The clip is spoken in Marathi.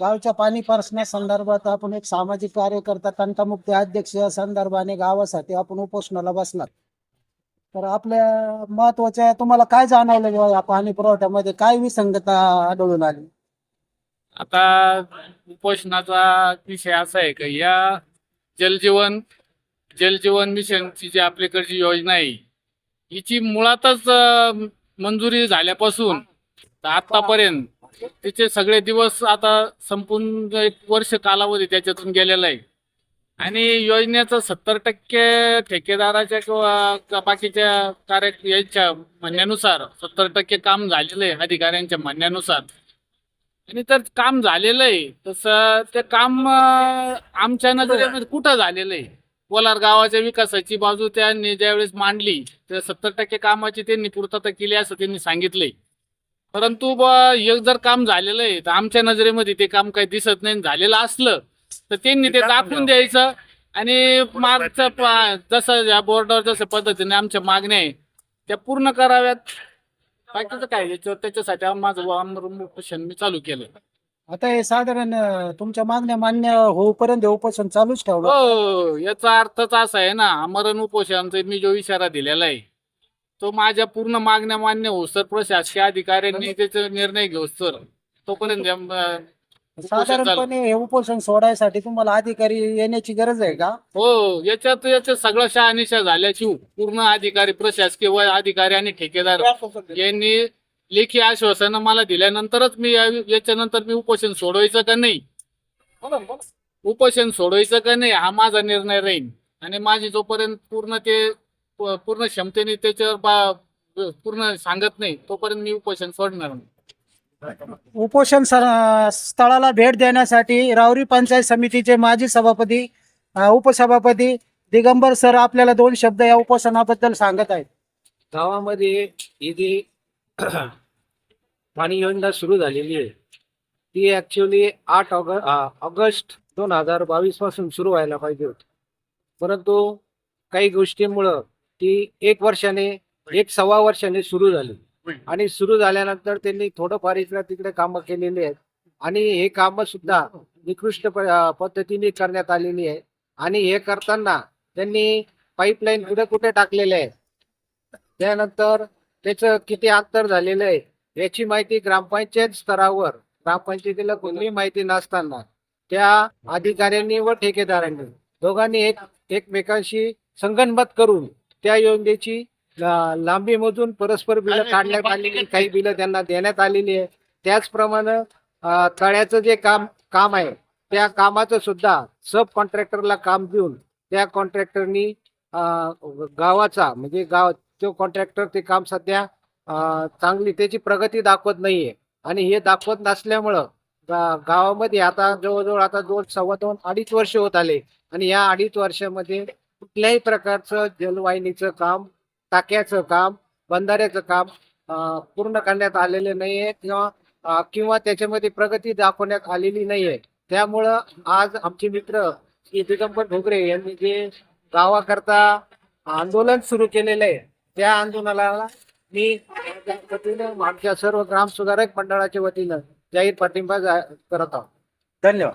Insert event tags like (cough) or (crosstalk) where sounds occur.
गावच्या पाणी प्रश्नासंदर्भात आपण एक सामाजिक कार्यकर्ता तंटामुक्ती अध्यक्ष या संदर्भाने गावासाठी आपण उपोषणाला बसणार. तर आपल्या महत्त्वाच्या तुम्हाला काय जाणवलं बुवा या पाणी पुरवठ्यामध्ये काय विसंगता आढळून आली? आता उपोषणाचा विषय असा आहे का या जलजीवन जलजीवन मिशनची जी आपल्याकडची योजना आहे हिची मुळातच अं, मंजुरी झाल्यापासून तर आतापर्यंत त्याचे सगळे दिवस आता संपूर्ण एक वर्ष कालावधी त्याच्यातून गेलेला आहे. आणि योजनेचं सत्तर टक्के ठेकेदाराच्या किंवा बाकीच्या कार्य यांच्या म्हणण्यानुसार सत्तर टक्के काम झालेलं आहे अधिकाऱ्यांच्या म्हणण्यानुसार. आणि तर काम झालेलं आहे. तसं ते काम आमच्या नजरेमध्ये कुठं झालेलं आहे? कोलार गावाच्या विकासाची बाजू त्यांनी ज्यावेळेस मांडली तर सत्तर टक्के कामाची त्यांनी पूर्तता केली असं त्यांनी सांगितलंय. परंतु ब- एक जर काम झालेलं आहे तर आमच्या नजरेमध्ये ते काम काही दिसत नाही झालेलं असलं तर त्यांनी ते दाखवून द्यायचं. आणि मागचं जसं या बोर्डावर जसं पद्धतीने आमच्या मागण्या आहे त्या पूर्ण कराव्यात. बाकीचं काय याच्यावर त्याच्यासाठी माझं आमरण उपोषण मी चालू केलं. आता हे साधारण तुमच्या मागण्या मान्य होईपर्यंत हे उपोषण चालूच ठेवलं. हो याचा अर्थच असा आहे ना आमरण उपोषणाचा मी जो इशारा दिलेला आहे तो माझ्या पूर्ण मागण्या मान्य होसर प्रशासकीय अधिकाऱ्यांनी त्याचा निर्णय घेऊसर तोपर्यंत अं, उपोषण चालू. साधारणपणे हे उपोषण सोडायसाठी तुम्हाला अधिकारी येण्याची गरज आहे का? हो याच्यात याच्यात सगळं शहानिशा झाल्याची पूर्ण अधिकारी प्रशासकीय व अधिकारी आणि ठेकेदार यांनी लेखी आश्वासन मला दिल्यानंतरच मी या- याच्यानंतर मी उपोषण सोडवायचं का नाही? उपोषण सोडवायचं का नाही? हा माझा निर्णय राहील. आणि माझी जोपर्यंत पूर्ण ते पूर्ण क्षमतेने त्याच्यावर बा- पूर्ण सांगत नाही तोपर्यंत मी उपोषण सोडणार नाही. उपोषण स- स्थळाला भेट देण्यासाठी रावरी पंचायत समितीचे माजी सभापती उपसभापती दिगंबर सर आपल्याला दोन शब्द या उपोषणाबद्दल सांगत आहेत. गावामध्ये ही जी (clears throat) पाणी योजना सुरू झालेली आहे. ती ऍक्च्युली आठ ऑग ऑगस्ट दोन हजार बावीसपासून सुरू व्हायला पाहिजे होती. परंतु काही गोष्टींमुळं ती एक वर्षाने एक सव्वा वर्षाने सुरू झाली. आणि सुरू झाल्यानंतर त्यांनी थोडंफार इकडे तिकडे कामं केलेली आहेत. आणि हे कामं सुद्धा निकृष्ट पद्धतीने करण्यात आलेली आहे आणि हे करताना त्यांनी पाईपलाईन कुठे कुठे टाकलेले आहे त्यानंतर त्याचं किती अंतर झालेलं आहे याची माहिती ग्रामपंचायत स्तरावर ग्रामपंचायतीला कोणतीही माहिती नसताना त्या अधिकाऱ्यांनी व ठेकेदारांनी दोघांनी एक एकमेकांशी संगनमत करून त्या योजनेची ला- लांबी मोजून परस्पर बिलं काढण्यात आलेली काही बिलं त्यांना देण्यात आलेली आहे. त्याचप्रमाणे तळ्याचं जे काम काम आहे त्या कामाचं सुद्धा सब कॉन्ट्रॅक्टरला काम देऊन त्या कॉन्ट्रॅक्टरनी गावाचा म्हणजे गाव तो कॉन्ट्रॅक्टर ते काम सध्या चांगली त्याची प्रगती दाखवत नाहीये. आणि हे दाखवत नसल्यामुळं गावामध्ये आता जवळजवळ आता दोन सव्वा दोन अडीच वर्ष होत आले. आणि या अडीच वर्षामध्ये कुठल्याही प्रकारचं जलवाहिनीचं काम टाक्याचं काम बंधाऱ्याचं काम पूर्ण करण्यात आलेलं नाहीये किंवा किंवा त्याच्यामध्ये प्रगती दाखवण्यात आलेली नाहीये. त्यामुळं आज आमचे मित्र श्री दिगंबर ढोकरे यांनी जे गावाकरता आंदोलन सुरू केलेलं आहे त्या आंदोलनाला मी वतीनं आमच्या सर्व ग्राम सुधारक मंडळाच्या वतीनं जाहीर पाठिंबा जा- करत आहोत. धन्यवाद.